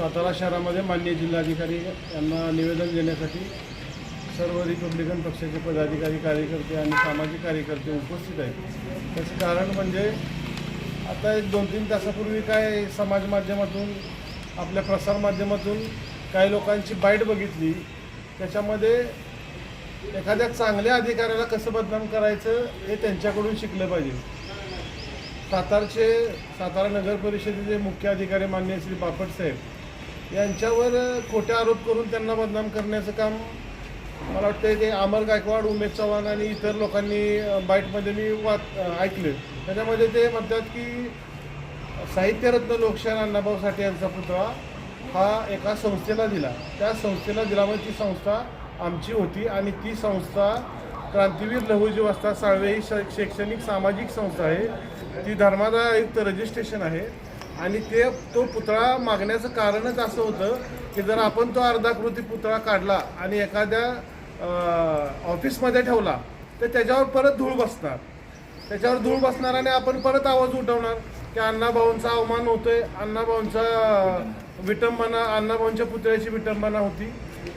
सातारा शहरामध्ये मान्य जिल्हाधिकारी यांना निवेदन देण्यासाठी सर्व रिपब्लिकन पक्षाचे पदाधिकारी कार्यकर्ते आणि सामाजिक कार्यकर्ते उपस्थित आहेत. त्याचं कारण म्हणजे आता एक दोन तीन तासापूर्वी काय समाज माध्यमातून आपल्या प्रसारमाध्यमातून काही लोकांची बाईट बघितली. त्याच्यामध्ये एखाद्या चांगल्या अधिकाऱ्याला कसं बदनाम करायचं हे त्यांच्याकडून शिकलं पाहिजे. सातारचे सातारा नगर परिषदेचे मुख्य अधिकारी मान्य श्री बापट साहेब यांच्यावर खोटे आरोप करून त्यांना बदनाम करण्याचं काम मला वाटतं ते अमर गायकवाड उमेश चव्हाण आणि इतर लोकांनी बाईटमध्ये मी वाच ऐकले त्याच्यामध्ये ते म्हणतात की साहित्यरत्न लोकशाहीर अण्णाभाऊ साठे यांचा पुतळा हा एका संस्थेला दिला. त्या संस्थेला दिल्यामुळे ती संस्था आमची होती आणि ती संस्था क्रांतीवीर लहुजी वस्ता साळवे ही शै- शैक्षणिक सामाजिक संस्था आहे. ती धर्मादायुक्त रजिस्ट्रेशन आहे. आणि ते तो पुतळा मागण्याचं कारणच असं होतं की जर आपण तो अर्धाकृती पुतळा काढला आणि एखाद्या ऑफिसमध्ये ठेवला तर त्याच्यावर परत धूळ बसणार. त्याच्यावर धूळ बसणार आणि आपण परत आवाज उठवणार की अण्णाभाऊंचा अवमान होतोय अण्णाभाऊंचा विटंबना अण्णाभाऊंच्या पुतळ्याची विटंबना होती.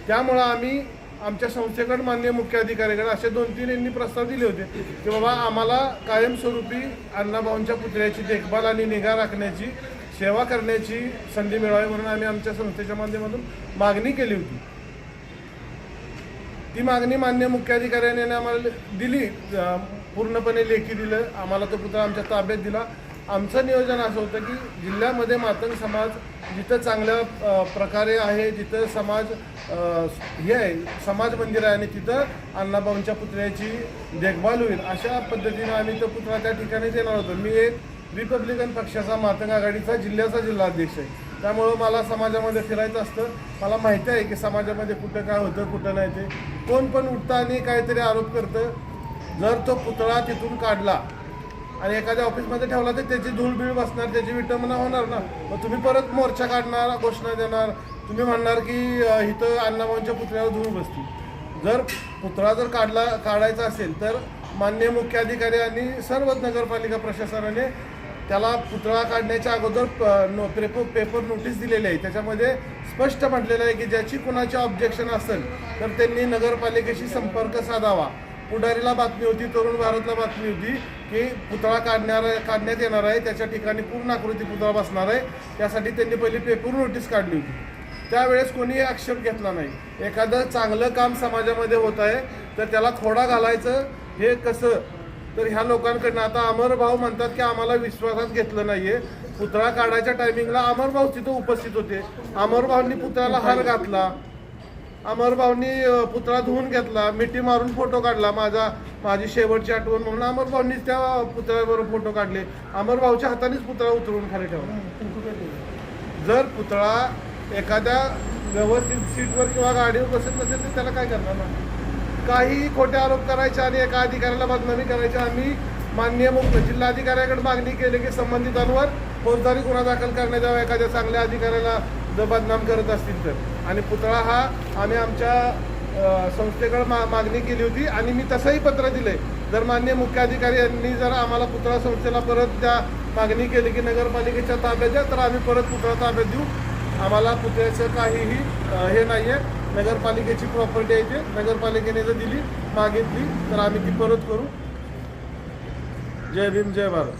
त्यामुळं आम्ही आमच्या संस्थेकडे मान्य मुख्य अधिकाऱ्याकडे असे दोन तीन यांनी प्रस्ताव दिले होते की बाबा आम्हाला कायमस्वरूपी अण्णाभाऊंच्या पुतळ्याची देखभाल आणि निगा राखण्याची सेवा करण्याची संधी मिळावी म्हणून आम्ही आमच्या संस्थेच्या माध्यमातून मागणी केली होती. ती मागणी मान्य मुख्याधिकाऱ्याने आम्हाला दिली पूर्णपणे लेखी दिलं आम्हाला तो पुतळा आमच्या ताब्यात दिला. आमचं नियोजन असं होतं की जिल्ह्यामध्ये मातंग समाज जिथं चांगल्या प्रकारे आहे जिथं समाज हे आहे समाज मंदिर आहे आणि तिथं अण्णाभाऊंच्या पुतळ्याची देखभाल होईल अशा पद्धतीनं आम्ही तो पुतळा त्या ठिकाणी देणार होतो. मी एक रिपब्लिकन पक्षाचा मातंग आघाडीचा जिल्ह्याचा जिल्हाध्यक्ष आहे. त्यामुळं मला समाजामध्ये फिरायचं असतं. मला माहिती आहे की समाजामध्ये कुठं काय होतं कुठं नाही ते. कोण पण उठतं आणि काहीतरी आरोप करतं. जर तो पुतळा तिथून काढला आणि एखाद्या ऑफिसमध्ये ठेवला तर त्याची धूळबीळ बसणार त्याची विटंबना होणार ना. मग तुम्ही परत मोर्चा काढणार घोषणा देणार. तुम्ही म्हणणार की इथं अण्णाभाऊंच्या पुतळ्यावर धूळ बसती. जर पुतळा जर काढला काढायचा असेल तर मान्य मुख्य अधिकारी आणि सर्व नगरपालिका प्रशासनाने त्याला पुतळा काढण्याच्या अगोदर प- नो पेपर पेपर नोटीस दिलेली आहे. त्याच्यामध्ये स्पष्ट म्हटलेलं आहे की ज्याची कुणाची ऑब्जेक्शन असेल तर त्यांनी नगरपालिकेशी संपर्क साधावा. पुढारीला बातमी होती तरुण भारतला बातमी होती. की पुतळा काढणार काढण्यात येणार आहे. त्याच्या ठिकाणी पूर्ण आकृती पुतळा बसणार आहे. त्यासाठी त्यांनी पहिली पेपर नोटीस काढली होती. त्यावेळेस कोणीही आक्षेप घेतला नाही. एखादं चांगलं काम समाजामध्ये होत आहे तर त्याला खोडा घालायचं हे कसं? तर ह्या लोकांकडनं आता अमरभाऊ म्हणतात की आम्हाला विश्वासात घेतलं नाहीये. पुतळा काढायच्या टायमिंगला अमरभाऊ तिथं उपस्थित होते. अमरभाऊंनी पुतळ्याला हार घातला. अमर भाऊंनी अं, पुतळा धुवून घेतला मिठी मारून फोटो काढला माझा माझी शेवटची आठवण म्हणून अमर भाऊंनीच त्या पुतळ्याबरोबर फोटो काढले. अमर भाऊच्या हातानेच पुतळा उतरवून खाली ठेवला जर पुतळा एखाद्या व्यवस्थित सीटवर किंवा गाडीवर बसत नसेल तर त्याला काय करणार ना? काही खोटे आरोप करायचे आणि एका अधिकाऱ्याला बदनामी करायची. आम्ही माननीय मुख्य जिल्हाधिकाऱ्याकडे मागणी केली की संबंधितांवर फौजदारी गुन्हा दाखल करण्यात यावा. एखाद्या चांगल्या अधिकाऱ्याला जर बदनाम करत असतील तर. आणि पुतळा हा आम्ही आमच्या संस्थेकडे मा मागणी केली होती आणि मी तसंही पत्र दिले जर मान्य मुख्य अधिकारी यांनी जर आम्हाला पुतळा संस्थेला परत त्या मागणी केली की नगरपालिकेच्या ताब्यात द्या तर आम्ही परत पुतळा ताब्यात देऊ. आम्हाला पुतळ्याचं काहीही हे नाही आहे नगरपालिकेची प्रॉपर्टी आहे ते. नगरपालिकेने जर दिली मागितली तर आम्ही ती परत करू. जय भीम जय भारत.